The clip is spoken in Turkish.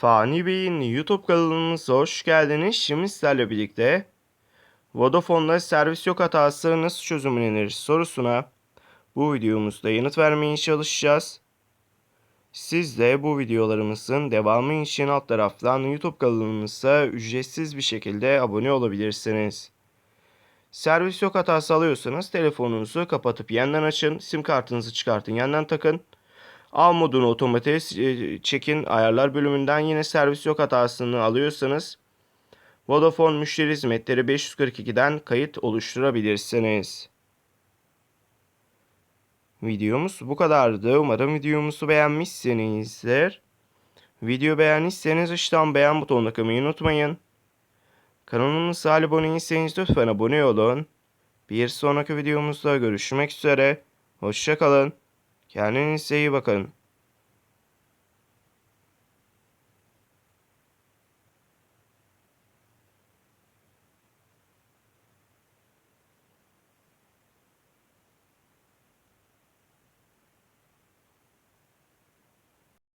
Fani Bey'in YouTube kanalımıza hoş geldiniz. Şimdi sizlerle birlikte Vodafone'da servis yok hatası nasıl çözümlenir sorusuna bu videomuzda yanıt vermeye çalışacağız. Siz de bu videolarımızın devamı için alt taraftan YouTube kanalımıza ücretsiz bir şekilde abone olabilirsiniz. Servis yok hatası alıyorsanız telefonunuzu kapatıp yeniden açın, sim kartınızı çıkartın, yeniden takın. Al modunu otomatiğe e, çekin. Ayarlar bölümünden yine servis yok hatasını alıyorsanız Vodafone müşteri hizmetleri 542'den kayıt oluşturabilirsiniz. Videomuz bu kadardı. Umarım videomuzu beğenmişsinizdir. Video beğendiyseniz aşağıdan beğen butonuna kılmayı unutmayın. Kanalımıza abone değilseniz lütfen abone olun. Bir sonraki videomuzda görüşmek üzere. Hoşçakalın. Kendinize iyi bakın.